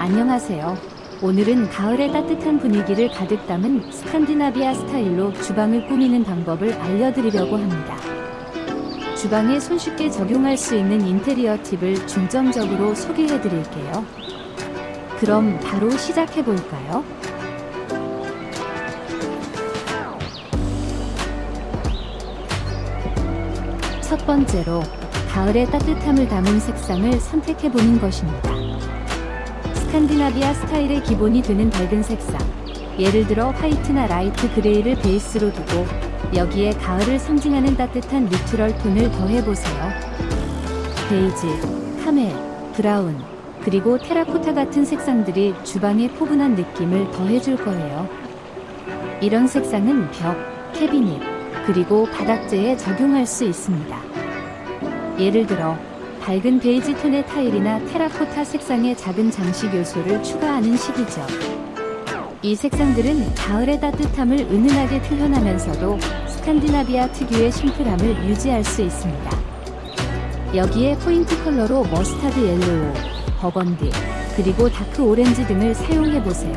안녕하세요. 오늘은 가을의 따뜻한 분위기를 가득 담은 스칸디나비아 스타일로 주방을 꾸미는 방법을 알려드리려고 합니다. 주방에 손쉽게 적용할 수 있는 인테리어 팁을 중점적으로 소개해 드릴게요. 그럼 바로 시작해 볼까요? 첫 번째로 가을의 따뜻함을 담은 색상을 선택해 보는 것입니다. 스칸디나비아 스타일의 기본이 되는 밝은 색상, 예를 들어 화이트나 라이트 그레이를 베이스로 두고 여기에 가을을 상징하는 따뜻한 뉴트럴 톤을 더해보세요. 베이지, 카멜, 브라운, 그리고 테라코타 같은 색상들이 주방의 포근한 느낌을 더해줄 거예요. 이런 색상은 벽, 캐비닛, 그리고 바닥재에 적용할 수 있습니다. 예를 들어 밝은 베이지 톤의 타일이나 테라코타 색상의 작은 장식 요소를 추가하는 식이죠. 이 색상들은 가을의 따뜻함을 은은하게 표현하면서도 스칸디나비아 특유의 심플함을 유지할 수 있습니다. 여기에 포인트 컬러로 머스타드 옐로우, 버건디, 그리고 다크 오렌지 등을 사용해 보세요.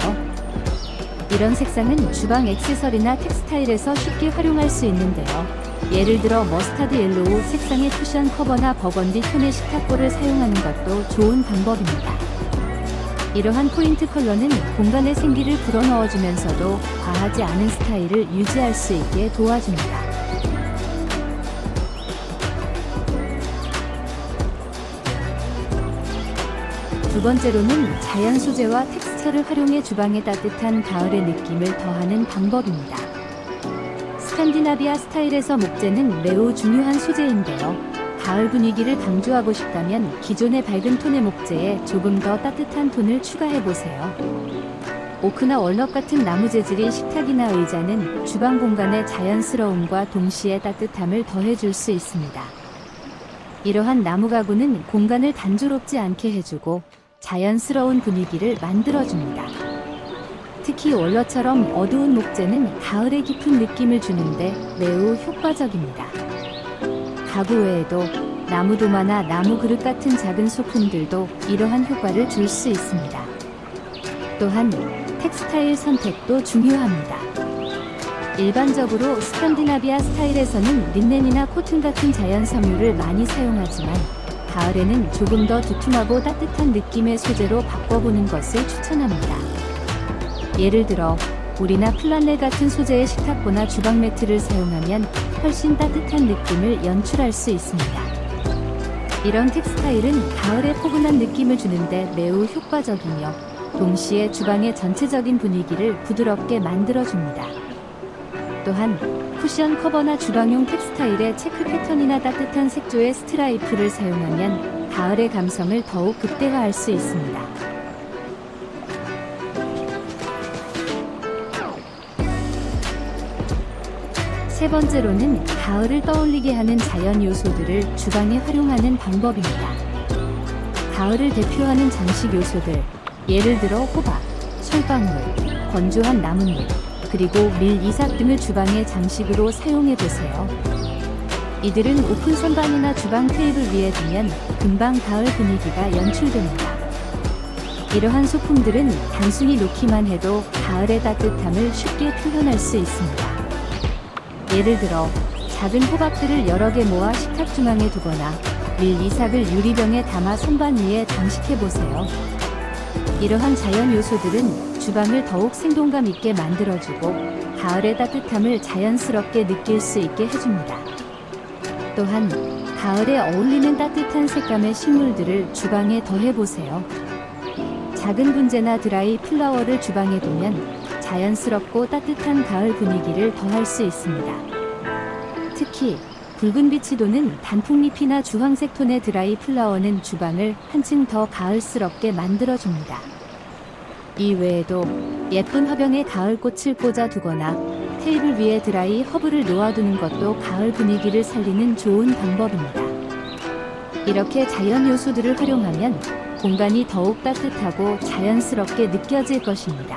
이런 색상은 주방 액세서리나 텍스타일에서 쉽게 활용할 수 있는데요. 예를 들어 머스타드 옐로우 색상의 쿠션 커버나 버건디 톤의 식탁보를 사용하는 것도 좋은 방법입니다. 이러한 포인트 컬러는 공간의 생기를 불어넣어주면서도 과하지 않은 스타일을 유지할 수 있게 도와줍니다. 두 번째로는 자연 소재와 텍스처를 활용해 주방의 따뜻한 가을의 느낌을 더하는 방법입니다. 스칸디나비아 스타일에서 목재는 매우 중요한 소재인데요. 가을 분위기를 강조하고 싶다면 기존의 밝은 톤의 목재에 조금 더 따뜻한 톤을 추가해 보세요. 오크나 월넛 같은 나무 재질의 식탁이나 의자는 주방 공간의 자연스러움과 동시에 따뜻함을 더해줄 수 있습니다. 이러한 나무 가구는 공간을 단조롭지 않게 해주고 자연스러운 분위기를 만들어줍니다. 특히 월넛처럼 어두운 목재는 가을의 깊은 느낌을 주는데 매우 효과적입니다. 가구 외에도 나무 도마나 나무 그릇 같은 작은 소품들도 이러한 효과를 줄 수 있습니다. 또한 텍스타일 선택도 중요합니다. 일반적으로 스칸디나비아 스타일에서는 린넨이나 코튼 같은 자연 섬유를 많이 사용하지만 가을에는 조금 더 두툼하고 따뜻한 느낌의 소재로 바꿔보는 것을 추천합니다. 예를 들어 울이나 플란넬 같은 소재의 식탁보나 주방 매트를 사용하면 훨씬 따뜻한 느낌을 연출할 수 있습니다. 이런 텍스타일은 가을에 포근한 느낌을 주는데 매우 효과적이며 동시에 주방의 전체적인 분위기를 부드럽게 만들어줍니다. 또한 쿠션 커버나 주방용 텍스타일의 체크 패턴이나 따뜻한 색조의 스트라이프를 사용하면 가을의 감성을 더욱 극대화할 수 있습니다. 세 번째로는 가을을 떠올리게 하는 자연 요소들을 주방에 활용하는 방법입니다. 가을을 대표하는 장식 요소들, 예를 들어 호박, 솔방울, 건조한 나뭇잎, 그리고 밀 이삭 등을 주방의 장식으로 사용해 보세요. 이들은 오픈 선반이나 주방 테이블 위에 두면 금방 가을 분위기가 연출됩니다. 이러한 소품들은 단순히 놓기만 해도 가을의 따뜻함을 쉽게 표현할 수 있습니다. 예를 들어 작은 호박들을 여러 개 모아 식탁 중앙에 두거나 밀 이삭을 유리병에 담아 선반 위에 장식해 보세요. 이러한 자연 요소들은 주방을 더욱 생동감 있게 만들어주고 가을의 따뜻함을 자연스럽게 느낄 수 있게 해줍니다. 또한 가을에 어울리는 따뜻한 색감의 식물들을 주방에 더해보세요. 작은 분재나 드라이 플라워를 주방에 두면 자연스럽고 따뜻한 가을 분위기를 더할 수 있습니다. 특히 붉은 빛이 도는 단풍잎이나 주황색 톤의 드라이 플라워는 주방을 한층 더 가을스럽게 만들어줍니다. 이 외에도 예쁜 화병에 가을 꽃을 꽂아 두거나 테이블 위에 드라이 허브를 놓아두는 것도 가을 분위기를 살리는 좋은 방법입니다. 이렇게 자연 요소들을 활용하면 공간이 더욱 따뜻하고 자연스럽게 느껴질 것입니다.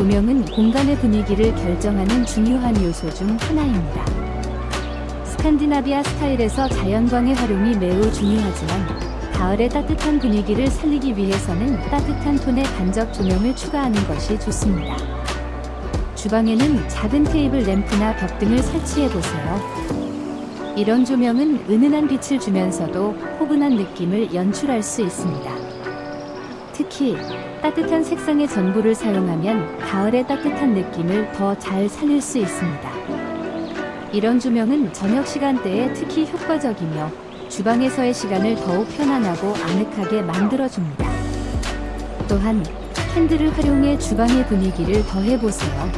조명은 공간의 분위기를 결정하는 중요한 요소 중 하나입니다. 스칸디나비아 스타일에서 자연광의 활용이 매우 중요하지만 가을의 따뜻한 분위기를 살리기 위해서는 따뜻한 톤의 간접 조명을 추가하는 것이 좋습니다. 주방에는 작은 테이블 램프나 벽 등을 설치해 보세요. 이런 조명은 은은한 빛을 주면서도 포근한 느낌을 연출할 수 있습니다. 특히 따뜻한 색상의 전구를 사용하면 가을의 따뜻한 느낌을 더 잘 살릴 수 있습니다. 이런 조명은 저녁 시간대에 특히 효과적이며 주방에서의 시간을 더욱 편안하고 아늑하게 만들어줍니다. 또한 캔들을 활용해 주방의 분위기를 더해보세요.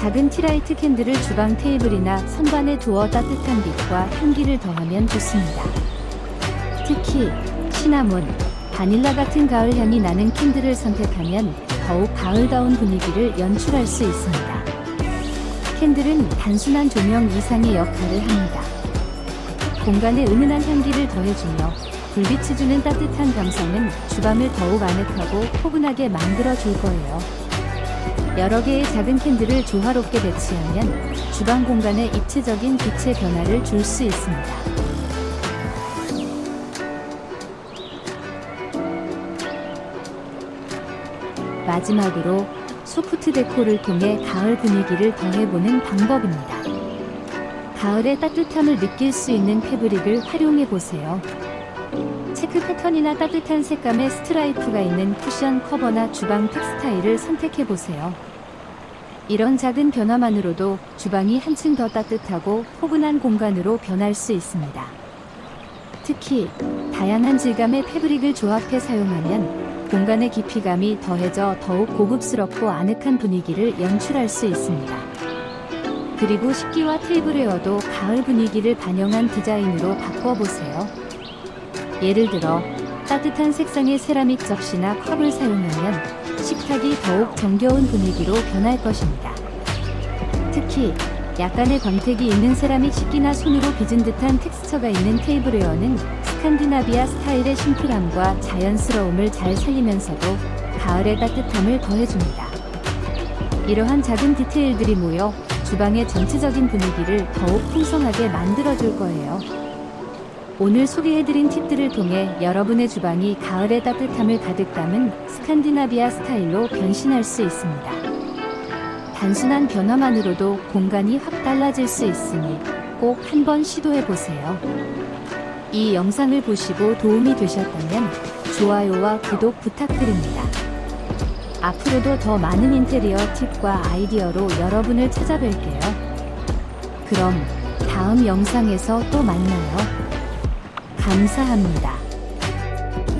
작은 티라이트 캔들을 주방 테이블이나 선반에 두어 따뜻한 빛과 향기를 더하면 좋습니다. 특히 시나몬, 바닐라 같은 가을 향이 나는 캔들을 선택하면 더욱 가을다운 분위기를 연출할 수 있습니다. 캔들은 단순한 조명 이상의 역할을 합니다. 공간에 은은한 향기를 더해주며 불빛이 주는 따뜻한 감성은 주방을 더욱 아늑하고 포근하게 만들어 줄 거예요. 여러 개의 작은 캔들을 조화롭게 배치하면 주방 공간에 입체적인 빛의 변화를 줄 수 있습니다. 마지막으로 소프트 데코를 통해 가을 분위기를 더해보는 방법입니다. 가을의 따뜻함을 느낄 수 있는 패브릭을 활용해 보세요. 체크 패턴이나 따뜻한 색감의 스트라이프가 있는 쿠션 커버나 주방 텍스타일을 선택해 보세요. 이런 작은 변화만으로도 주방이 한층 더 따뜻하고 포근한 공간으로 변할 수 있습니다. 특히 다양한 질감의 패브릭을 조합해 사용하면 공간의 깊이감이 더해져 더욱 고급스럽고 아늑한 분위기를 연출할 수 있습니다. 그리고 식기와 테이블웨어도 가을 분위기를 반영한 디자인으로 바꿔보세요. 예를 들어 따뜻한 색상의 세라믹 접시나 컵을 사용하면 식탁이 더욱 정겨운 분위기로 변할 것입니다. 특히 약간의 광택이 있는 세라믹 식기나 손으로 빚은 듯한 텍스처가 있는 테이블웨어는 스칸디나비아 스타일의 심플함과 자연스러움을 잘 살리면서도 가을의 따뜻함을 더해줍니다. 이러한 작은 디테일들이 모여 주방의 전체적인 분위기를 더욱 풍성하게 만들어줄 거예요. 오늘 소개해드린 팁들을 통해 여러분의 주방이 가을의 따뜻함을 가득 담은 스칸디나비아 스타일로 변신할 수 있습니다. 단순한 변화만으로도 공간이 확 달라질 수 있으니 꼭 한번 시도해보세요. 이 영상을 보시고 도움이 되셨다면 좋아요와 구독 부탁드립니다. 앞으로도 더 많은 인테리어 팁과 아이디어로 여러분을 찾아뵐게요. 그럼 다음 영상에서 또 만나요. 감사합니다.